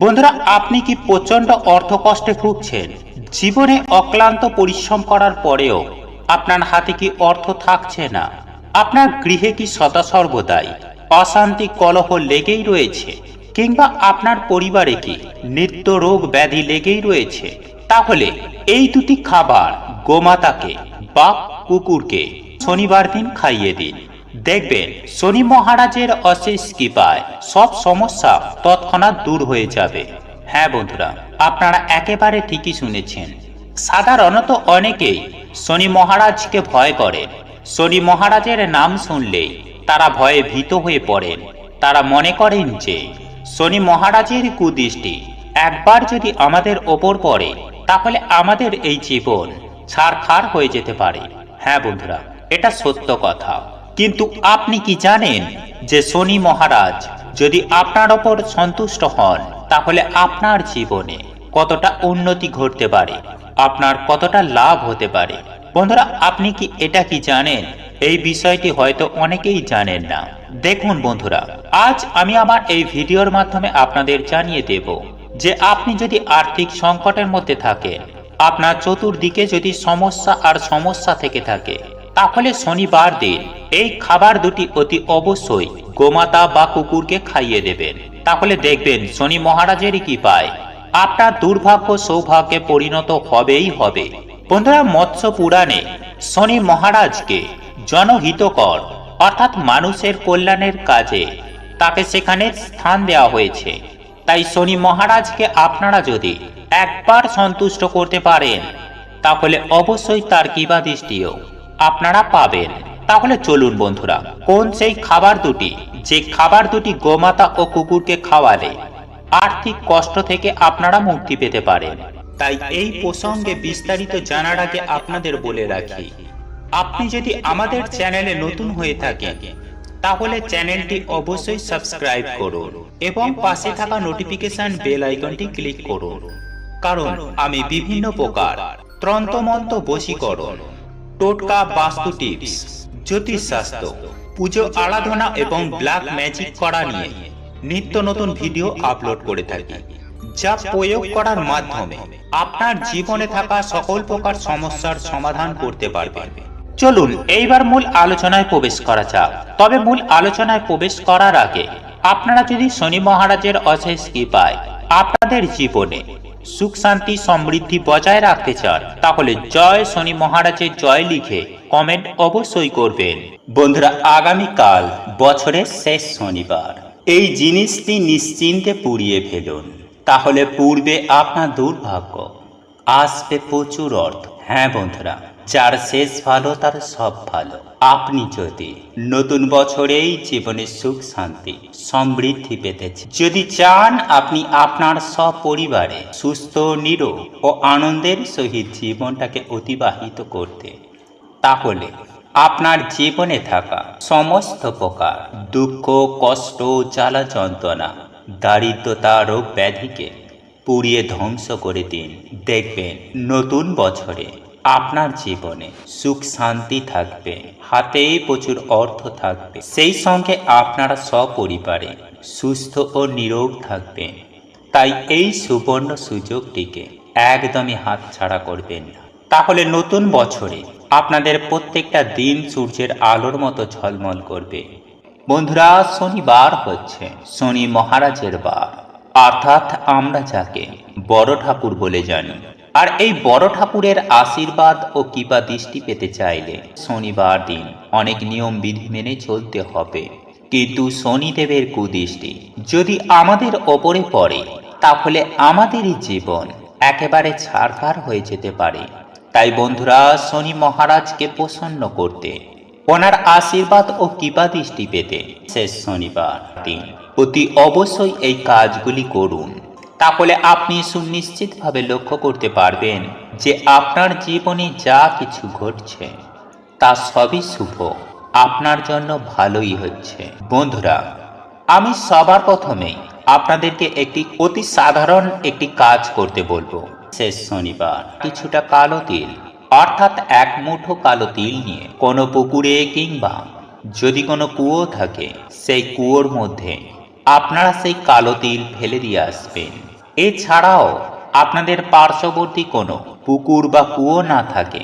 বন্ধুরা, আপনি কি প্রচণ্ড অর্থ কষ্টে ভুগছেন? জীবনে অক্লান্ত পরিশ্রম করার পরেও আপনার হাতে কি অর্থ থাকছে না? আপনার গৃহে কি সদা সর্বদাই অশান্তি কলহ লেগেই রয়েছে? কিংবা আপনার পরিবারে কি নিত্য রোগ ব্যাধি লেগেই রয়েছে? তাহলে এই দুটি খাবার গোমাতাকে বা কুকুরকে শনিবার দিন খাইয়ে দিন। দেখবেন শনি মহারাজের অশেষ কৃপায় সব সমস্যা তৎক্ষণাৎ দূর হয়ে যাবে। হ্যাঁ বন্ধুরা, আপনারা একেবারে ঠিকই শুনেছেন। সাধারণত অনেকেই শনি মহারাজকে ভয় করেন শনি মহারাজের নাম শুনলেই তারা ভয়ে ভীত হয়ে পড়েন। তারা মনে করেন যে, শনি মহারাজের কুদৃষ্টি একবার যদি আমাদের ওপর পড়ে, তাহলে আমাদের এই জীবন ছাড়খাড় হয়ে যেতে পারে। হ্যাঁ বন্ধুরা, এটা সত্য কথা। কিন্তু আপনি কি জানেন যে শনি মহারাজ যদি আপনার ওপর সন্তুষ্ট হন, তাহলে আপনার জীবনে কতটা উন্নতি ঘটতে পারে? আপনার কতটা লাভ হতে পারে? বন্ধুরা, আপনি কি এটা কি জানেন? এই বিষয়টি হয়তো অনেকেই জানেন না। দেখুন বন্ধুরা, আজ আমি আমার এই ভিডিওর মাধ্যমে আপনাদের জানিয়ে দেব যে আপনি যদি আর্থিক সংকটের মধ্যে থাকেন, আপনার চতুর্দিকে যদি সমস্যা আর সমস্যা থেকে থাকে তাহলে শনিবার দিন এই খাবার দুটি অতি অবশ্যই গোমাতা বা কুকুরকে খাইয়ে দেবেন। তাহলে দেখবেন শনি মহারাজেরই কি পায় আপনার দুর্ভাগ্য সৌভাগ্যে পরিণত হবেই হবে। বন্ধুরা, মৎস্য পুরাণে শনি মহারাজকে জনহিতকর অর্থাৎ মানুষের কল্যাণের কাজে তাকে সেখানে স্থান দেওয়া হয়েছে। তাই শনি মহারাজকে আপনারা যদি একবার সন্তুষ্ট করতে পারেন, তাহলে অবশ্যই তার কিবা দৃষ্টিও আপনারা পাবেন। তাহলে চলুন বন্ধুরা, কোন সেই খাবার দুটি, যে খাবার দুটি গোমাতা ও কুকুরকে খাওয়ালে আর্থিক কষ্ট থেকে আপনারা মুক্তি পেতে পারেন। তাই এই প্রসঙ্গে বিস্তারিত জানার আগে আপনাদের বলে রাখি, আপনি যদি আমাদের চ্যানেলে নতুন হয়ে থাকেন, তাহলে চ্যানেলটি অবশ্যই সাবস্ক্রাইব করুন এবং পাশে থাকা নোটিফিকেশন বেল আইকনটি ক্লিক করুন। কারণ আমি বিভিন্ন প্রকার ত্রন্তমন্ত বশীকরণ টোটকা বাস্তু টিপস জ্যোতিষশাস্ত্র, পুজো আরাধনা এবং ব্ল্যাক ম্যাজিক করা নিয়ে নিত্য নতুন ভিডিও আপলোড করে থাকি, যা প্রয়োগ করার মাধ্যমে আপনার জীবনে থাকা সকল প্রকার সমস্যার সমাধান করতে পারবেন চলুন, এইবার মূল আলোচনায় প্রবেশ করা যাক। তবে মূল আলোচনায় প্রবেশ করার আগে আপনারা যদি শনি মহারাজের অশেষ কৃপায় আপনাদের জীবনে সুখ শান্তি সমৃদ্ধি বজায় রাখতে চান, তাহলে জয় শনি মহারাজের জয় লিখে কমেন্ট অবশ্যই করবেন। বন্ধুরা, আগামীকাল বছরের শেষ শনিবার। এই জিনিসটি নিশ্চিন্তে পুড়িয়ে ফেলুন। তাহলে পূর্বে আপনার দুর্ভাগ্য। আসবে প্রচুর অর্থ। হ্যাঁ বন্ধুরা। যার শেষ ভালো, তার সব ভালো। আপনি যদি নতুন বছরেই জীবনে সুখ, শান্তি, সমৃদ্ধি পেতেছে যদি চান আপনি আপনার সপরিবারে সুস্থ নিরোগ ও আনন্দের সহিত জীবনটাকে অতিবাহিত করতে, তাহলে আপনার জীবনে থাকা সমস্ত প্রকার দুঃখ, কষ্ট, জ্বালা, যন্ত্রণা, দারিদ্রতা, রোগ ব্যাধিকে পুড়িয়ে ধ্বংস করে দিন। দেখবেন নতুন বছরে আপনার জীবনে সুখ, শান্তি থাকবে। হাতে প্রচুর অর্থ থাকবে। সেই সঙ্গে আপনারা সপরিবারে সুস্থ ও নিরোগ থাকবেন। তাই এই সুবর্ণ সুযোগটিকে একদমই হাতছাড়া করবেন না। তাহলে নতুন বছরে আপনাদের প্রত্যেকটা দিন সূর্যের আলোর মতো ঝলমল করবে। বন্ধুরা, শনিবার হচ্ছে। শনি মহারাজের বার। অর্থাৎ আমরা যাকে বড় ঠাকুর বলে জানি আর এই বড় ঠাকুরের আশীর্বাদ ও কৃপা দৃষ্টি পেতে চাইলে শনিবার দিন অনেক নিয়ম বিধি মেনে চলতে হবে। কিন্তু শনিদেবের কুদৃষ্টি যদি আমাদের ওপরে পড়ে, তাহলে আমাদেরই জীবন একেবারে ছাড়খাড় হয়ে যেতে পারে। তাই বন্ধুরা, শনি মহারাজকে প্রসন্ন করতে, ওনার আশীর্বাদ ও কৃপা দৃষ্টি পেতে শেষ শনিবার দিন অতি অবশ্যই এই কাজগুলি করুন। তাহলে আপনি সুনিশ্চিতভাবে লক্ষ্য করতে পারবেন যে আপনার জীবনে যা কিছু ঘটছে, তা সবই শুভ। আপনার জন্য ভালোই হচ্ছে। বন্ধুরা, আমি সবার প্রথমেই আপনাদেরকে একটি অতি সাধারণ একটি কাজ করতে বলব। শেষ শনিবার, কিছুটা কালো তিল, অর্থাৎ এক মুঠো কালো তিল নিয়ে কোনো পুকুরে কিংবা যদি কোনো কুয়ো থাকে, সেই কুয়োর মধ্যে আপনারা সেই কালো তিল ফেলে দিয়ে আসবেন। এছাড়াও আপনাদের পার্শ্ববর্তী কোনো পুকুর বা কুয়ো না থাকে,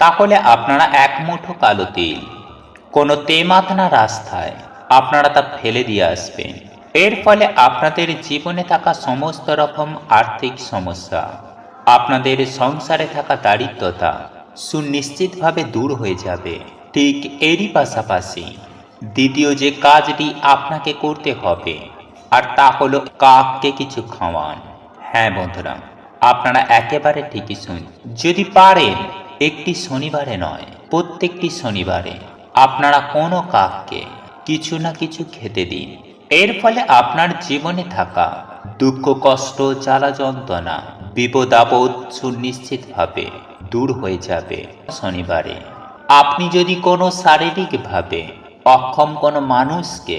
তাহলে আপনারা এক মুঠো কালো তিল, কোনো তেমাতনা রাস্তায় আপনারা তা ফেলে দিয়ে আসবেন। এর ফলে আপনাদের জীবনে থাকা সমস্ত রকম আর্থিক সমস্যা, আপনাদের সংসারে থাকা দারিদ্রতা সুনিশ্চিতভাবে দূর হয়ে যাবে। ঠিক এরই পাশাপাশি দ্বিতীয় যে কাজটি আপনাকে করতে হবে, আর তা হলো কাককে কিছু খাওয়ান। হ্যাঁ বন্ধুরা, আপনারা একেবারে ঠিকই শুন যদি পারেন একটি শনিবারে নয়, প্রত্যেকটি শনিবারে আপনারা কোনো কাককে কিছু না কিছু খেতে দিন। এর ফলে আপনার জীবনে থাকা দুঃখ, কষ্ট, জ্বালা যন্ত্রণা, বিপদ, আপদ সুনিশ্চিতভাবে দূর হয়ে যাবে শনিবারে। আপনি যদি কোনো শারীরিকভাবে অক্ষম কোনো মানুষকে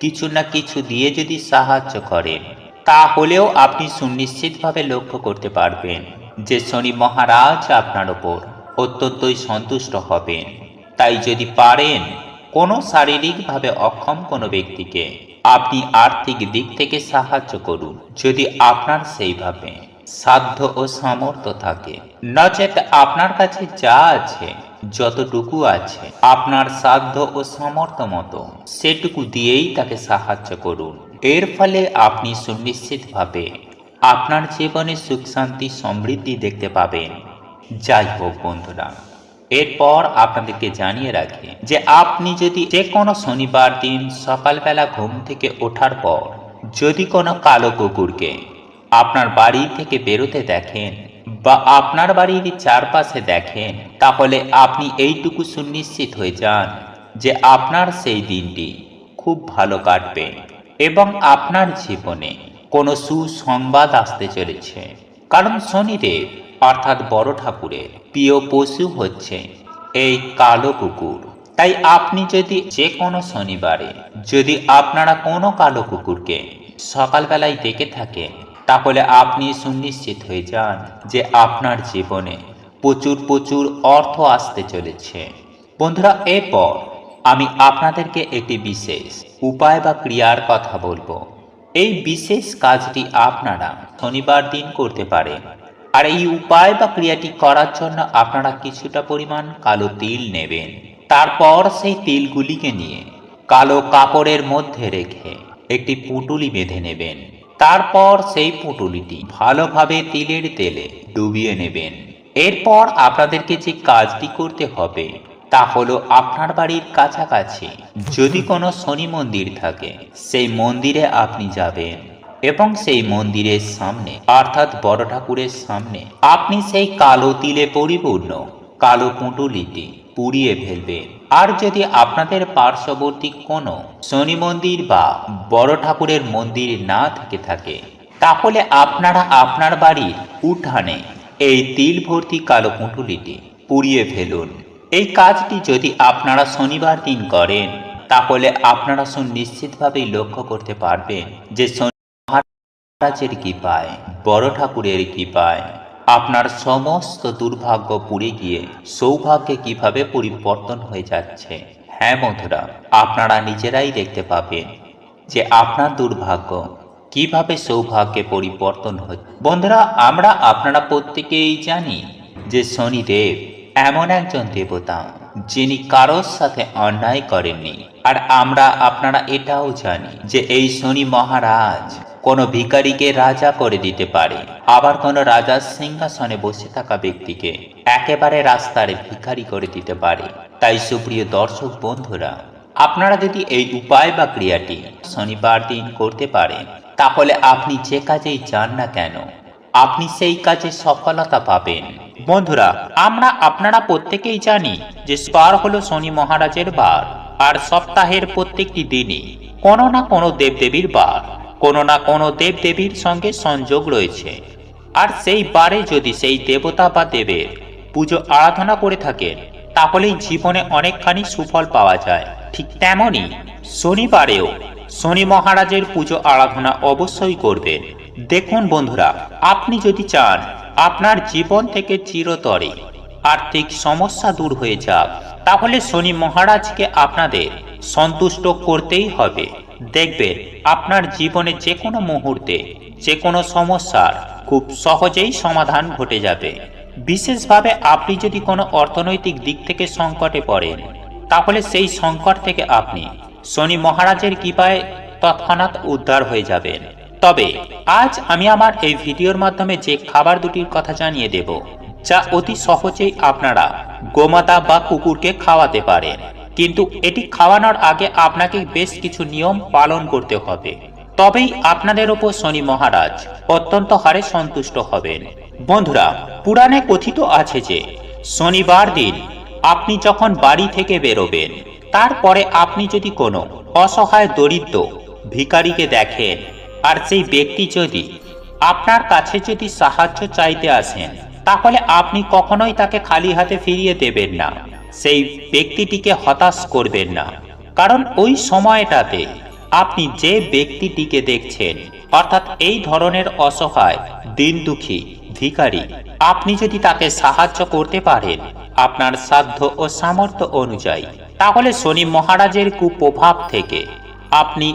কিছু না কিছু দিয়ে যদি সাহায্য করেন তাহলেও আপনি সুনিশ্চিতভাবে লক্ষ্য করতে পারবেন যে শনি মহারাজ আপনার ওপর অত্যন্তই সন্তুষ্ট হবেন। তাই যদি পারেন, কোনো শারীরিকভাবে অক্ষম কোনো ব্যক্তিকে আপনি আর্থিক দিক থেকে সাহায্য করুন, যদি আপনার সেইভাবে সাধ্য ও সামর্থ্য থাকে। নচেত আপনার কাছে যা আছে, যতটুকু আছে, আপনার সাধ্য ও সামর্থ্য মতো, সেটুকু দিয়েই তাকে সাহায্য করুন। এর ফলে আপনি সুনিশ্চিতভাবে আপনার জীবনে সুখ, শান্তি, সমৃদ্ধি দেখতে পাবেন। যাই হোক বন্ধুরা, এরপর আপনাদেরকে জানিয়ে রাখি যে আপনি যদি যে কোনো শনিবার দিন সকালবেলা ঘুম থেকে ওঠার পর যদি কোনো কালো কুকুরকে আপনার বাড়ি থেকে বেরোতে দেখেন বা আপনার বাড়ির চারপাশে দেখেন, তাহলে আপনি এইটুকু সুনিশ্চিত হয়ে যান যে আপনার সেই দিনটি খুব ভালো কাটবে। এবং আপনার জীবনে কোনো সুসংবাদ আসতে চলেছে। কারণ শনিদেব, অর্থাৎ বড় ঠাকুরের প্রিয় পশু হচ্ছে এই কালো কুকুর। তাই আপনি যদি যে কোনো শনিবারে যদি আপনারা কোনো কালো কুকুরকে সকালবেলায় দেখে থাকেন, তাহলে আপনি সুনিশ্চিত হয়ে যান যে আপনার জীবনে প্রচুর প্রচুর অর্থ আসতে চলেছে। বন্ধুরা, এরপর আমি আপনাদেরকে একটি বিশেষ উপায় বা ক্রিয়ার কথা বলব। এই বিশেষ কাজটি আপনারা শনিবার দিন করতে পারেন। আর এই উপায় বা ক্রিয়াটি করার জন্য আপনারা কিছুটা পরিমাণ কালো তিল নেবেন। তারপর সেই তিলগুলিকে নিয়ে কালো কাপড়ের মধ্যে রেখে একটি পুটুলি বেঁধে নেবেন। তারপর সেই পুটুলিটি ভালোভাবে তিলের তেলে ডুবিয়ে নেবেন। এরপর আপনাদেরকে যে কাজটি করতে হবে তা হলো আপনার বাড়ির কাছাকাছি। যদি কোনো শনি মন্দির থাকে, সেই মন্দিরে আপনি যাবেন এবং সেই মন্দিরের সামনে, অর্থাৎ বড় ঠাকুরের সামনে, আপনি সেই কালো তিলে পরিপূর্ণ, কালো পুঁটুলিটি পুড়িয়ে ফেলবেন। আর যদি আপনাদের পার্শ্ববর্তী কোনো শনি মন্দির বা বড় ঠাকুরের মন্দির না থেকে থাকে, তাহলে আপনারা আপনার বাড়ির উঠানে এই তিল ভর্তি কালো পুঁটুলিটি পুড়িয়ে ফেলুন। এই কাজটি যদি আপনারা শনিবার দিন করেন, তাহলে আপনারা সুনিশ্চিতভাবেই লক্ষ্য করতে পারবেন যে মহারাজের কৃপায়, বড় ঠাকুরের কৃপায়, আপনার সমস্ত দুর্ভাগ্য পুড়ে গিয়ে সৌভাগ্যে কীভাবে পরিবর্তন হয়ে যাচ্ছে। হ্যাঁ বন্ধুরা, আপনারা নিজেরাই দেখতে পাবেন যে আপনার দুর্ভাগ্য কীভাবে সৌভাগ্যে পরিবর্তন হচ্ছে। বন্ধুরা, আমরা আপনারা প্রত্যেকেই জানি যে শনিদেব এমন একজন দেবতা যিনি কারোর সাথে অন্যায় করেননি। আর আমরা, আপনারা এটাও জানি যে এই শনি মহারাজ কোনো ভিখারিকে রাজা করে দিতে পারে, আবার কোনো রাজার সিংহাসনে বসে থাকা ব্যক্তিকে একেবারে রাস্তার ভিখারি করে দিতে পারে। তাই সুপ্রিয় দর্শক বন্ধুরা, আপনারা যদি এই উপায় বা ক্রিয়াটি শনিবার দিন করতে পারেন, তাহলে আপনি যে কাজেই যান না কেন, আপনি সেই কাজে সফলতা পাবেন। বন্ধুরা, আমরা আপনারা প্রত্যেকেই জানি যে স্পার হলো শনি মহারাজের বার, আর সপ্তাহের প্রত্যেকটি দিনই কোনো না কোনো দেবদেবীর বার, কোনো না কোনো দেবদেবীর সঙ্গে সংযোগ রয়েছে। আর সেই বারে যদি সেই দেবতা বা দেবের পুজো আরাধনা করে থাকেন, তাহলেই জীবনে অনেকখানি সুফল পাওয়া যায়। ঠিক তেমনই শনিবারেও শনি মহারাজের পুজো আরাধনা অবশ্যই করবেন। দেখুন বন্ধুরা, আপনি যদি চান আপনার জীবন থেকে চিরতরে। আর্থিক সমস্যা দূর হয়ে যাক। তাহলে শনি মহারাজকে আপনাদের সন্তুষ্ট করতেই হবে। দেখবেন, আপনার জীবনে যে কোনো মুহূর্তে যে কোনো সমস্যার খুব সহজেই সমাধান ঘটে যাবে। বিশেষভাবে আপনি যদি কোনো অর্থনৈতিক দিক থেকে সংকটে পড়েন, তাহলে সেই সংকট থেকে আপনি শনি মহারাজের কৃপায় তৎক্ষণাৎ উদ্ধার হয়ে যাবেন। তবে, আজ আমি আমার এই ভিডিওর মাধ্যমে যে খাবার দুটির কথা জানিয়ে দেব, যা অতি সহজেই আপনারা গোমাতা বা কুকুরকে খাওয়াতে পারেন। কিন্তু এটি খাওয়ানোর আগে আপনাকে বেশ কিছু নিয়ম পালন করতে হবে। তবেই আপনাদের ওপর শনি মহারাজ অত্যন্ত হারে সন্তুষ্ট হবেন। বন্ধুরা, পুরাণে কথিত আছে যে, শনিবার দিন আপনি যখন বাড়ি থেকে বেরোবেন, তারপরে আপনি যদি কোনো অসহায় দরিদ্র ভিখারিকে দেখেন আর সেই ব্যক্তি যদি আপনার কাছে যদি সাহায্য চাইতে আসেন, তাহলে আপনি কখনোই তাকে খালি হাতে ফিরিয়ে দেবেন না। সেই ব্যক্তিটিকে হতাশ করবেন না। কারণ ওই সময়টাতে আপনি যে ব্যক্তিটিকে দেখছেন, অর্থাৎ এই ধরনের অসহায় দিন দুঃখী ভিখারি, আপনি যদি তাকে সাহায্য করতে পারেন আপনার সাধ্য ও সামর্থ্য অনুযায়ী, তাহলে শনি মহারাজের কুপ্রভাব থেকে আপনি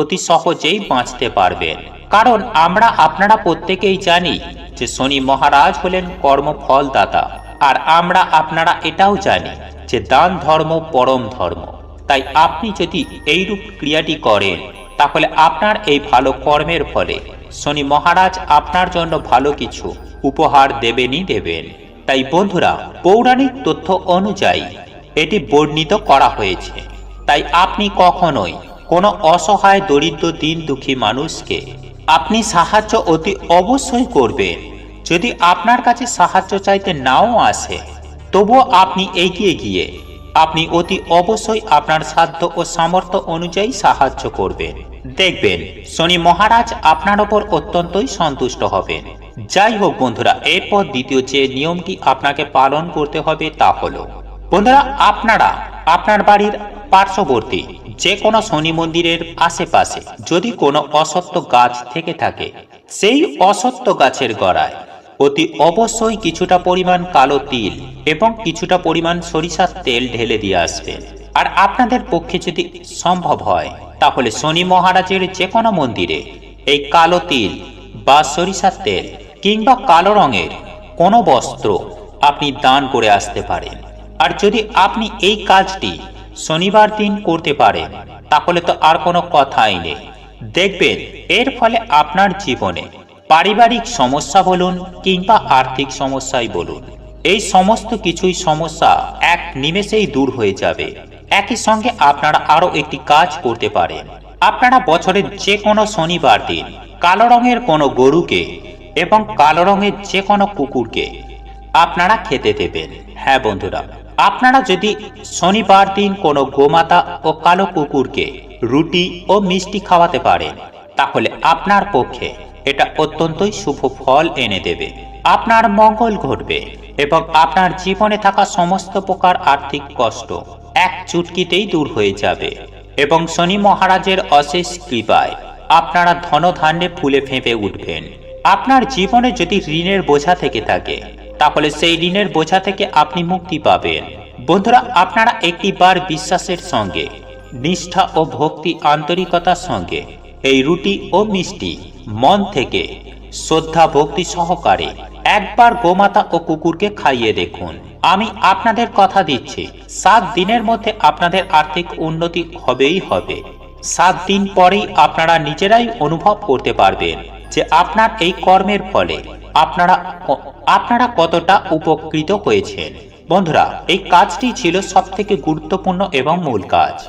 অতি সহজেই বাঁচতে পারবেন। কারণ আমরা আপনারা প্রত্যেকেই জানি যে শনি মহারাজ হলেন কর্মফলদাতা, আর আমরা আপনারা এটাও জানি যে দান ধর্ম পরম ধর্ম। তাই আপনি যদি এইরূপ ক্রিয়াটি করেন, তাহলে আপনার এই ভালো কর্মের ফলে শনি মহারাজ আপনার জন্য ভালো কিছু উপহার দেবেনই দেবেন। তাই বন্ধুরা, পৌরাণিক তথ্য অনুযায়ী এটি বর্ণিত করা হয়েছে। তাই আপনি কখনোই কোনো অসহায় দরিদ্র দিন দুঃখী মানুষকে আপনি সাহায্য অতি অবশ্যই করবেন। যদি আপনার কাছে সাহায্য চাইতে নাও আসে, তবুও আপনি এগিয়ে গিয়ে আপনি অতি অবশ্যই আপনার সাধ্য ও সামর্থ্য অনুযায়ী সাহায্য করবেন। দেখবেন, শনি মহারাজ আপনার ওপর অত্যন্তই সন্তুষ্ট হবেন। যাই হোক বন্ধুরা, এরপর দ্বিতীয় যে নিয়মটি আপনাকে পালন করতে হবে তা হলো, বন্ধুরা, আপনারা আপনার বাড়ির পার্শ্ববর্তী যে কোনো শনি মন্দিরের আশেপাশে যদি কোনো অসত্য গাছ থেকে থাকে, সেই অসত্য গাছের গড়ায় অতি অবশ্যই কিছুটা পরিমাণ কালো তিল এবং কিছুটা পরিমাণ সরিষার তেল ঢেলে দিয়ে আসবেন। আর আপনাদের পক্ষে যদি সম্ভব হয়, তাহলে শনি মহারাজের যে কোনো মন্দিরে এই কালো তিল বা সরিষার তেল কিংবা কালো রঙের কোনো বস্ত্র আপনি দান করে আসতে পারেন। আর যদি আপনি এই কাজটি শনিবার দিন করতে পারেন তাহলে তো আর কোনো কথাই নেই। দেখবেন, এর ফলে আপনার জীবনে পারিবারিক সমস্যা বলুন কিংবা আর্থিক সমস্যাই বলুন, এই সমস্ত কিছুই সমস্যা এক নিমেষেই দূর হয়ে যাবে। একই সঙ্গে আপনারা আরও একটি কাজ করতে পারেন। আপনারা বছরের যে কোনো শনিবার দিন কালো রঙের কোনো গরুকে এবং কালো রঙের যে কোনো কুকুরকে আপনারা খেতে দেবেন। হ্যাঁ বন্ধুরা আপনারা যদি শনিবার দিন কোনো গোমাতা ও কালো কুকুরকে রুটি ও মিষ্টি খাওয়াতে পারেন, তাহলে আপনার পক্ষে এটা অত্যন্তই শুভ ফল এনে দেবে। আপনার মঙ্গল ঘটবে এবং আপনার জীবনে থাকা সমস্ত প্রকার আর্থিক কষ্ট এক চুটকিতেই দূর হয়ে যাবে এবং শনি মহারাজের অশেষ কৃপায় আপনারা ধনধান্যে ফুলে ফেঁপে উঠবেন। আপনার জীবনে যদি ঋণের বোঝা থেকে থাকে তাহলে সেই ঋণের বোঝা থেকে আপনি মুক্তি পাবেন। বন্ধুরা, আপনারা একটি বার বিশ্বাসের সঙ্গে, নিষ্ঠা ও ভক্তি আন্তরিকতার সঙ্গে এই রুটি ও মিষ্টি মন থেকে শ্রদ্ধা, ভক্তি সহকারে একবার গোমাতা ও কুকুরকে খাইয়ে দেখুন। আমি আপনাদের কথা দিচ্ছি, সাত দিনের মধ্যে আপনাদের আর্থিক উন্নতি হবেই হবে। সাত দিন পরেই আপনারা নিজেরাই অনুভব করতে পারবেন যে আপনার এই কর্মের ফলে আপনারা আপনারা কতটা উপকৃত হয়েছেন? বন্ধুরা এই কাজটি ছিল সবথেকে গুরুত্বপূর্ণ এবং মূল কাজ।